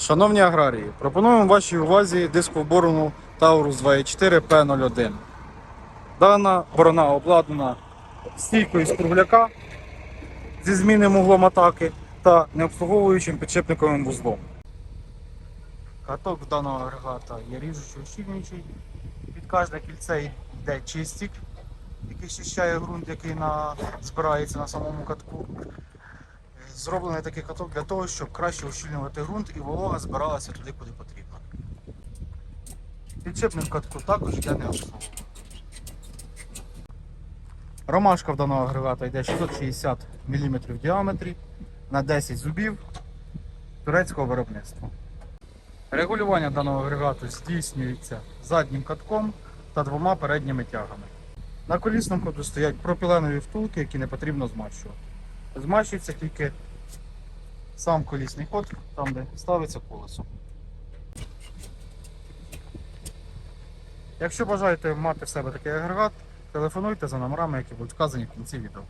Шановні аграрії, пропонуємо вашій увазі дисковборону Taurus 2.4 P01. Дана борона обладнана стійкою з кругляка зі змінним углом атаки та необслуговуючим підшипниковим вузлом. Каток даного агрегата є ріжучий ущільнюючий. Під кожне кільце йде чистик, який щищає ґрунт, який на... збирається на самому катку. Зроблений такий каток для того, щоб краще ущільнювати ґрунт і волога збиралася туди, куди потрібно. Підшипник катку також йде не обслуговування. Ромашка в даного агрегата йде 660 мм в діаметрі на 10 зубів турецького виробництва. Регулювання даного агрегату здійснюється заднім катком та двома передніми тягами. На колісному ходу стоять пропіленові втулки, які не потрібно змащувати. Змащується тільки сам колісний ход, там де ставиться колесо. Якщо бажаєте мати в себе такий агрегат, телефонуйте за номерами, які будуть вказані в кінці відео.